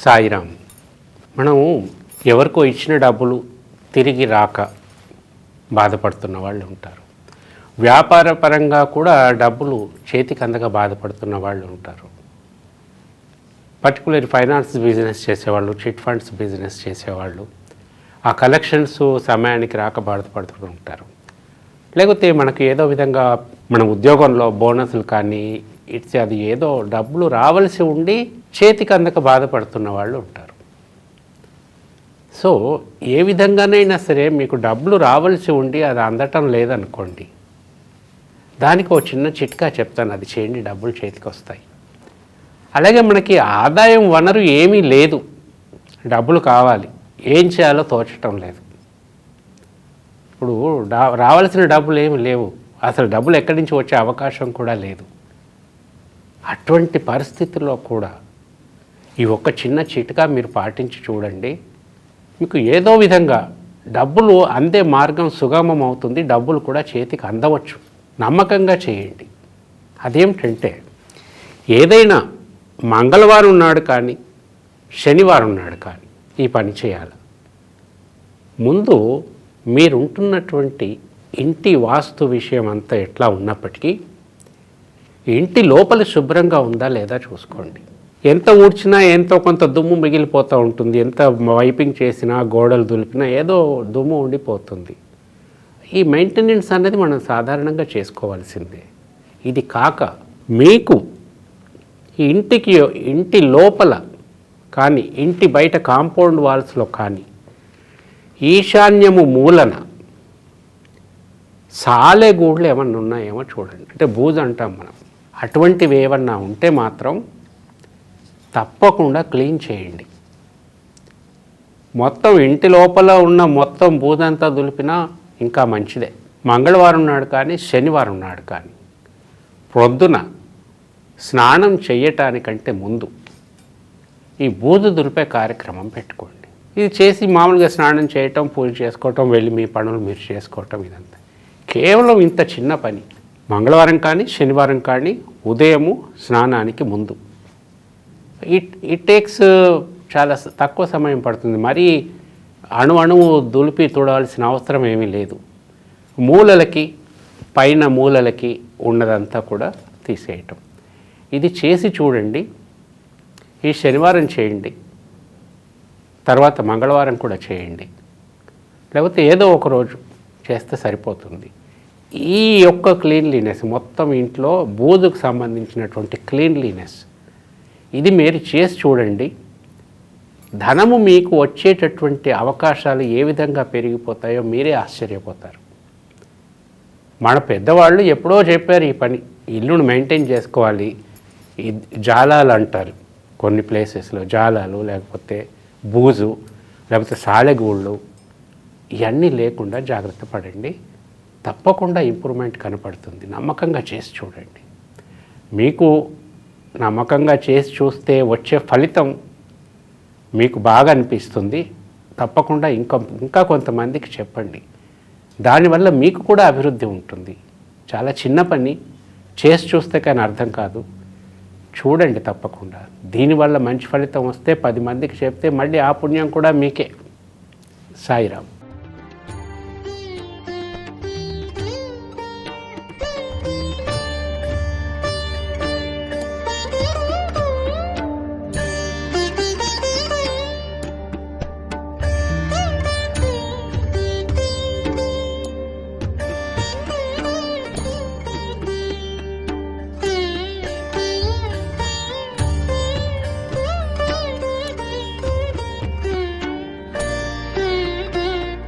సాయిరామ్ మనం ఎవరికో ఇచ్చిన డబ్బులు తిరిగి రాక బాధపడుతున్న వాళ్ళు ఉంటారు. వ్యాపార పరంగా కూడా డబ్బులు చేతికి అందక బాధపడుతున్న వాళ్ళు ఉంటారు. పర్టికులర్ ఫైనాన్స్ బిజినెస్ చేసేవాళ్ళు చిట్ ఫండ్స్ బిజినెస్ చేసేవాళ్ళు ఆ కలెక్షన్స్ సమయానికి రాక బాధపడుతూ ఉంటారు. లేకపోతే మనకు ఏదో విధంగా మన ఉద్యోగంలో బోనస్లు కానీ ఇట్స్ అది ఏదో డబ్బులు రావాల్సి ఉండి చేతికి అందక బాధపడుతున్న వాళ్ళు ఉంటారు. సో ఏ విధంగానైనా సరే మీకు డబ్బులు రావాల్సి ఉండి అది అందటం లేదనుకోండి దానికి ఒక చిన్న చిట్కా చెప్తాను అది చేయండి డబ్బులు చేతికి వస్తాయి. అలాగే మనకి ఆదాయం వనరు ఏమీ లేదు. డబ్బులు కావాలి. ఏం చేయాలో తోచటం లేదు. ఇప్పుడు రావాల్సిన డబ్బులు ఏమి లేవు. అసలు డబ్బులు ఎక్కడి నుంచి వచ్చే అవకాశం కూడా లేదు. అటువంటి పరిస్థితుల్లో కూడా ఈ ఒక్క చిన్న చిట్కా మీరు పాటించి చూడండి. మీకు ఏదో విధంగా డబ్బులు అందే మార్గం సుగమం అవుతుంది. డబ్బులు కూడా చేతికి అందవచ్చు. నమ్మకంగా చేయండి. అదేమిటంటే ఏదైనా మంగళవారం నాడు కానీ శనివారం నాడు కానీ ఈ పని చేయాలి. ముందు మీరుంటున్నటువంటి ఇంటి వాస్తు విషయం అంతా ఎట్లా ఉన్నప్పటికీ ఇంటి లోపల శుభ్రంగా ఉందా లేదా చూసుకోండి. ఎంత ఊడ్చినా ఎంతో కొంత దుమ్ము మిగిలిపోతూ ఉంటుంది. ఎంత వైపింగ్ చేసినా గోడలు దులిపినా ఏదో దుమ్ము ఉండిపోతుంది. ఈ మెయింటెనెన్స్ అనేది మనం సాధారణంగా చేసుకోవాల్సిందే. ఇది కాక మీకు ఇంటికి ఇంటి లోపల కానీ ఇంటి బయట కాంపౌండ్ వాల్స్లో కానీ ఈశాన్యము మూలన సాలెగూళ్ళు ఏమన్నా ఉన్నాయేమో చూడండి. అంటే బూజు అంటాం మనం. అటువంటివి ఏమన్నా ఉంటే మాత్రం తప్పకుండా క్లీన్ చేయండి. మొత్తం ఇంటి లోపల ఉన్న మొత్తం బూదంతా దులిపినా ఇంకా మంచిదే. మంగళవారం నాడు కానీ శనివారం నాడు కానీ. ప్రొద్దున స్నానం చేయటానికంటే ముందు ఈ బూజు దులిపే కార్యక్రమం పెట్టుకోండి. ఇది చేసి మామూలుగా స్నానం చేయటం పూజ చేసుకోవటం వెళ్ళి మీ పనులు మీరు చేసుకోవటం ఇదంతా. కేవలం ఇంత చిన్న పని. మంగళవారం కానీ శనివారం కానీ ఉదయము స్నానానికి ముందు. ఇట్ ఇట్ టేక్స్ చాలా తక్కువ సమయం పడుతుంది. మరీ అణు అణువు దులిపి తుడవలసిన అవసరం ఏమీ లేదు. మూలలకి పైన మూలలకి ఉన్నదంతా కూడా తీసేయటం. ఇది చేసి చూడండి. ఈ శనివారం చేయండి. తర్వాత మంగళవారం కూడా చేయండి. లేకపోతే ఏదో ఒక రోజు చేస్తే సరిపోతుంది. ఈ యొక్క క్లీన్లీనెస్ మొత్తం ఇంట్లో బూజుకు సంబంధించినటువంటి క్లీన్లీనెస్ ఇది మీరు చేసి చూడండి. ధనము మీకు వచ్చేటటువంటి అవకాశాలు ఏ విధంగా పెరిగిపోతాయో మీరే ఆశ్చర్యపోతారు. మన పెద్దవాళ్ళు ఎప్పుడో చెప్పారు ఈ పని ఇల్లును మెయింటైన్ చేసుకోవాలి. జాలాలు అంటారు కొన్ని ప్లేసెస్లో జాలాలు లేకపోతే బూజు లేకపోతే సాలెగూళ్ళు ఇవన్నీ లేకుండా జాగ్రత్త పడండి. తప్పకుండా ఇంప్రూవ్మెంట్ కనపడుతుంది. నమ్మకంగా చేసి చూడండి. మీకు నమ్మకంగా చేసి చూస్తే వచ్చే ఫలితం మీకు బాగా అనిపిస్తుంది. తప్పకుండా ఇంకా ఇంకా కొంతమందికి చెప్పండి. దానివల్ల మీకు కూడా అభివృద్ధి ఉంటుంది. చాలా చిన్న పని. చేసి చూస్తే కానీ అర్థం కాదు. చూడండి తప్పకుండా. దీనివల్ల మంచి ఫలితం వస్తే పది మందికి చెప్తే మళ్ళీ ఆ పుణ్యం కూడా మీకే. సాయిరామ్.